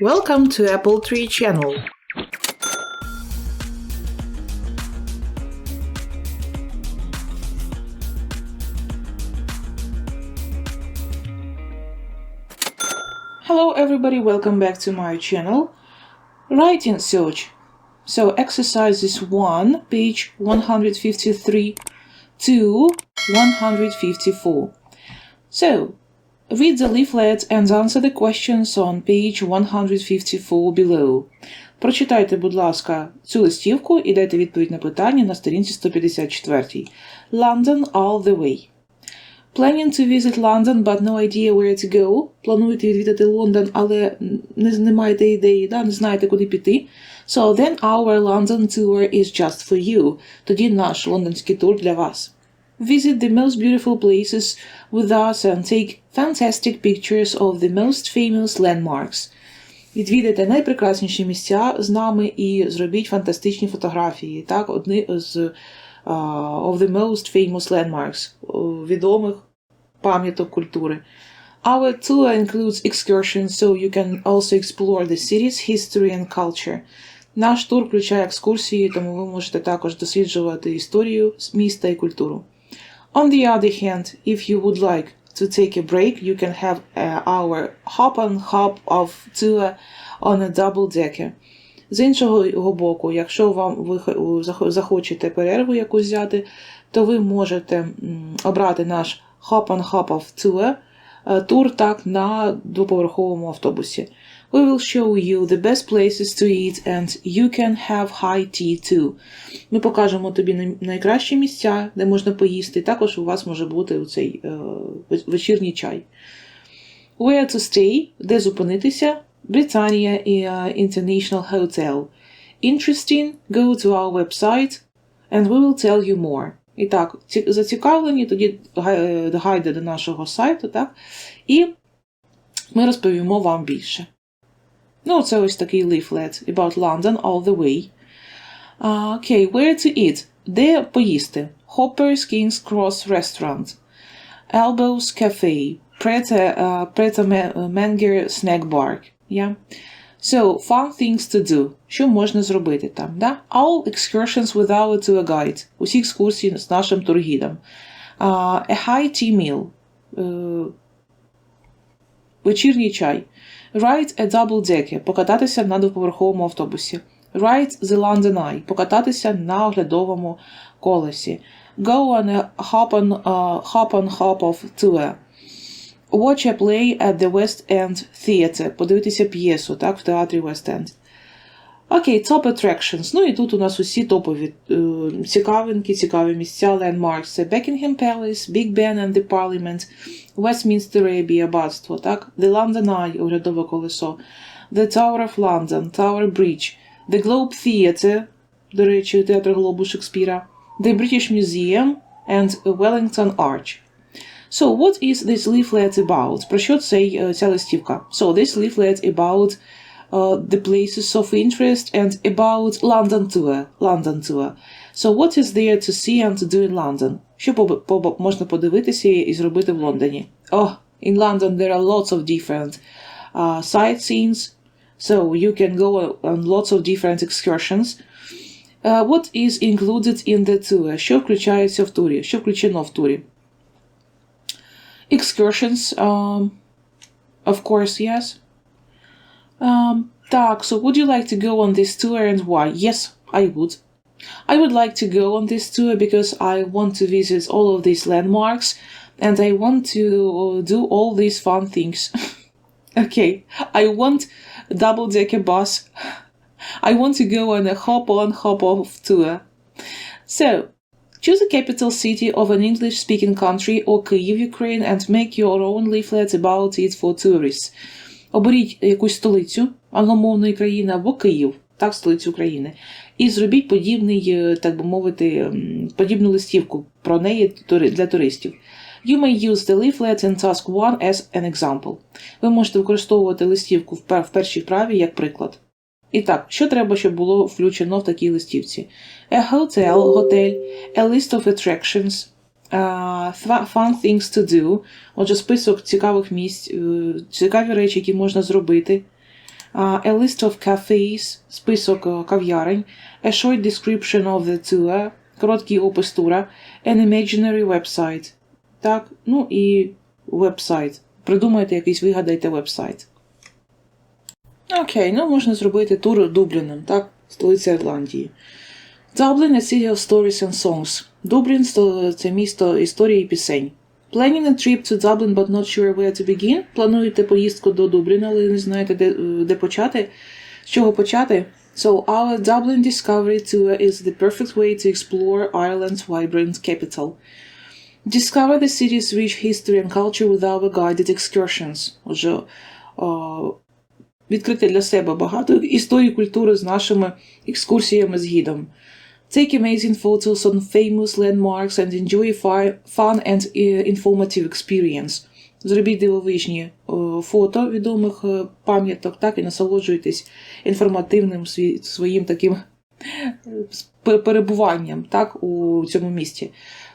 Welcome to Apple Tree Channel. Hello everybody, welcome back to my channel. Writing search. So exercises 1, page 153 to 154. So, read the leaflet and answer the questions on page 154 below. Прочитайте, будь ласка, цю листівку і дайте відповідь на питання на сторінці 154. London all the way. Planning to visit London, but no idea where to go. Плануєте відвідати Лондон, але не, не маєте ідеї, да? не знаєте, куди піти. So then our London tour is just for you. Тоді наш лондонський тур для вас. Visit the most beautiful places with us and take fantastic pictures of the most famous landmarks. Відвідайте найпрекрасніші місця з нами і зробіть фантастичні фотографії. Так, одні з uh, of the most famous landmarks, uh, відомих пам'яток культури. Our tour includes excursions, so you can also explore the city's history and culture. Наш тур включає екскурсії, тому ви можете також досліджувати історію міста і культуру. On the other hand, if you would like to take a break, you can have uh, our hop and hop of tour on a double decker. З іншого боку, якщо вам ви захочете перерву якусь взяти, то ви можете обрати наш hop and hop of е, тур так на двоповерховому автобусі. We will show you the best places to eat and you can have high tea too. Ми покажемо тобі найкращі місця, де можна поїсти. Також у вас може бути цей е, вечірній чай. Where to stay, де зупинитися? Британія International Hotel. Interesting, go to our website and we will tell you more. І так, зацікавлені, тоді гайди до нашого сайту, так? І ми розповімо вам більше. Ну, це ось такий leaflet about London all the way. Окей, uh, okay, where to eat? Де поїсти? Hopper's King's Cross Restaurant, Elbows Cafe, Preta, uh, Preta Menger Snack Bar. Yeah. So, fun things to do. Що можна зробити там? Да? All excursions without a tour guide. Усі екскурсії з нашим тургідом. Uh, a high tea meal. Uh, вечірній чай. Ride a double decker. Покататися на двоповерховому автобусі. Ride the London Eye. Покататися на оглядовому колесі. Go on a hop on, uh, hop on hop of tour. Watch a play at the West End Theatre. Подивитися п'єсу, так, в театрі West End. Окей, okay, top attractions. Ну і тут у нас усі топові uh, цікавинки, цікаві місця, landmarks. Це Buckingham Palace, Big Ben and the Parliament, Westminster Abbey, аббатство, так? The London Eye, оглядове колесо, The Tower of London, Tower Bridge, The Globe Theatre, до речі, театр Глобу Шекспіра, The British Museum and Wellington Arch. So, what is this leaflet about? Про що цей, ця листівка? So, this leaflet about uh, the places of interest and about London tour. London tour. So, what is there to see and to do in London? Що можна подивитися і зробити в Лондоні? Oh, in London there are lots of different uh, sightseeings. So, you can go on lots of different excursions. Uh, what is included in the tour? Що включається в турі? Що включено в турі? excursions, um, of course, yes. Um, так, so would you like to go on this tour and why? Yes, I would. I would like to go on this tour because I want to visit all of these landmarks and I want to do all these fun things. okay, I want a double decker bus. I want to go on a hop on, hop off tour. So, Choose a capital city of an English speaking country or Kyiv, Ukraine and make your own leaflet about it for tourists. Оберіть якусь столицю англомовної країни або Київ, так, столицю України, І зробіть подібний, так би мовити, подібну листівку про неї для туристів. You may use the leaflet in task 1 as an example. Ви можете використовувати листівку в першій праві як приклад. І так, що треба, щоб було включено в такій листівці? A hotel, готель, a list of attractions, uh, fun things to do. Отже, список цікавих місць, цікаві речі, які можна зробити. A list of cafes, список е, кав'ярень, a short description of the tour, короткий опис тура, an imaginary website. Так, ну і веб-сайт. Придумайте якийсь, вигадайте веб-сайт. Окей, ну можна зробити тур Дубліном, так? Столиця Ірландії. Dublin – a city of stories and songs. Дублін – це місто історії і пісень. Planning a trip to Dublin, but not sure where to begin. Плануєте поїздку до Дубліна, але не знаєте, де, де почати. З чого почати? So, our Dublin Discovery Tour is the perfect way to explore Ireland's vibrant capital. Discover the city's rich history and culture with our guided excursions. Отже, відкрити для себе багато історії культури з нашими екскурсіями з гідом. Take amazing photos on famous landmarks and enjoy fun and uh, informative experience. Зробіть дивовижні е, фото відомих е, пам'яток, так і насолоджуйтесь інформативним своїм таким е, перебуванням так, у цьому місті.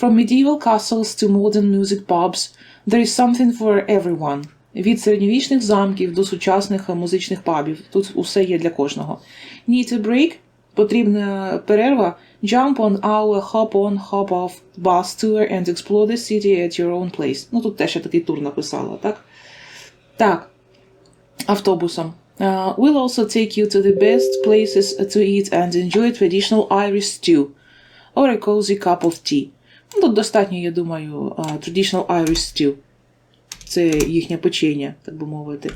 From medieval castles to modern music pubs, there is something for everyone. Від середньовічних замків до сучасних музичних пабів. Тут усе є для кожного. Need a break? Потрібна перерва. Jump on our hop-on, hop-off bus tour and explore the city at your own place. Ну, тут теж я такий тур написала, так? Так. Автобусом. Uh, we'll also take you to the best places to eat and enjoy traditional Irish stew or a cozy cup of tea. Ну, тут достатньо, я думаю, uh, traditional Irish stew. Це їхнє печення, так би мовити.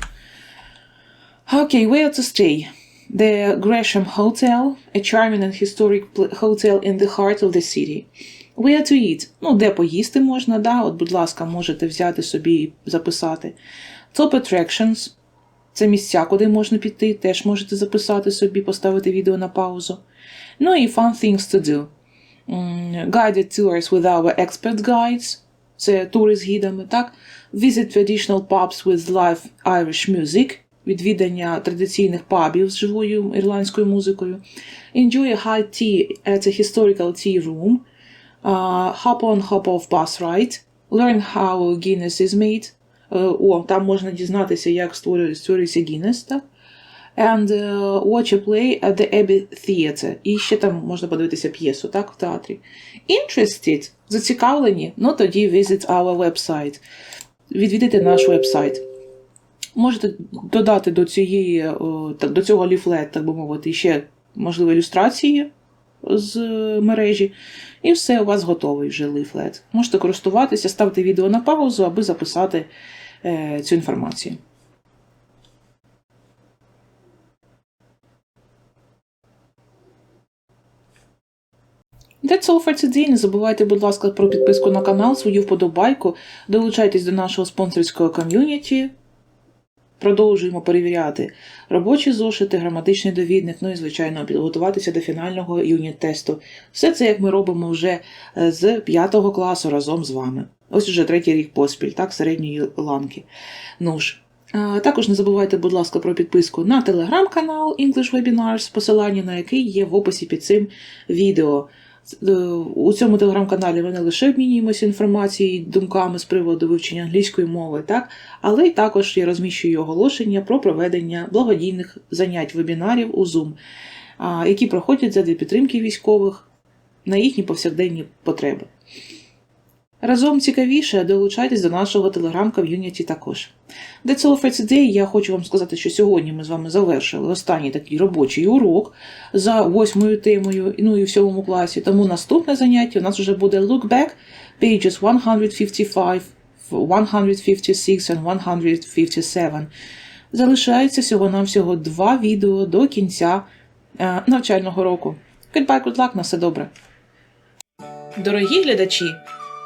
Okay, where to stay? The Gresham Hotel, a charming and historic hotel in the heart of the city. Where to eat? Ну, де поїсти можна, да? От, будь ласка, можете взяти собі і записати. Top attractions. Це місця, куди можна піти, теж можете записати собі, поставити відео на паузу. Ну і fun things to do. Guided tours with our expert guides. Це тури з гідами, так? Visit traditional pubs with live Irish music. Відвідання традиційних пабів з живою ірландською музикою. Enjoy a high tea at a historical tea room. Uh, hop on, hop off bus ride. Learn how Guinness is made. Е, О, там можна дізнатися, як створюється Guinness, так? And uh, watch a play at the Abbey Theatre. І ще там можна подивитися п'єсу, так, в театрі. Interested? Зацікавлені? Ну тоді visit our website. Відвідайте наш вебсайт. Можете додати до цієї, до цього ліфлет, так би мовити, ще, можливо, ілюстрації з е, мережі. І все, у вас готовий вже ліфлет. Можете користуватися, ставте відео на паузу, аби записати е, цю інформацію. That's all for today. Не забувайте, будь ласка, про підписку на канал, свою вподобайку. Долучайтесь до нашого спонсорського ком'юніті. Продовжуємо перевіряти робочі зошити, граматичний довідник, ну і, звичайно, підготуватися до фінального юніт-тесту. Все це, як ми робимо вже е, з 5 класу разом з вами. Ось уже третій рік поспіль, так, середньої ланки. Ну ж. Також не забувайте, будь ласка, про підписку на телеграм-канал English Webinars, посилання на який є в описі під цим відео. Е, У цьому телеграм-каналі ми не лише обмінюємося інформацією, і думками з приводу вивчення англійської мови, так, але й також я розміщую оголошення про проведення благодійних занять вебінарів у Zoom, які проходять задля підтримки військових на їхні повсякденні потреби. Разом цікавіше долучайтесь до нашого телеграм-ком'юніті також. That's all for today. Я хочу вам сказати, що сьогодні ми з вами завершили останній такий робочий урок за восьмою темою, ну і в сьомому класі. Тому наступне заняття у нас вже буде Look Back, pages 155, 156 and 157. Залишається всього-навсього два відео до кінця е, навчального року. Goodbye, good luck, на все добре. Дорогі глядачі!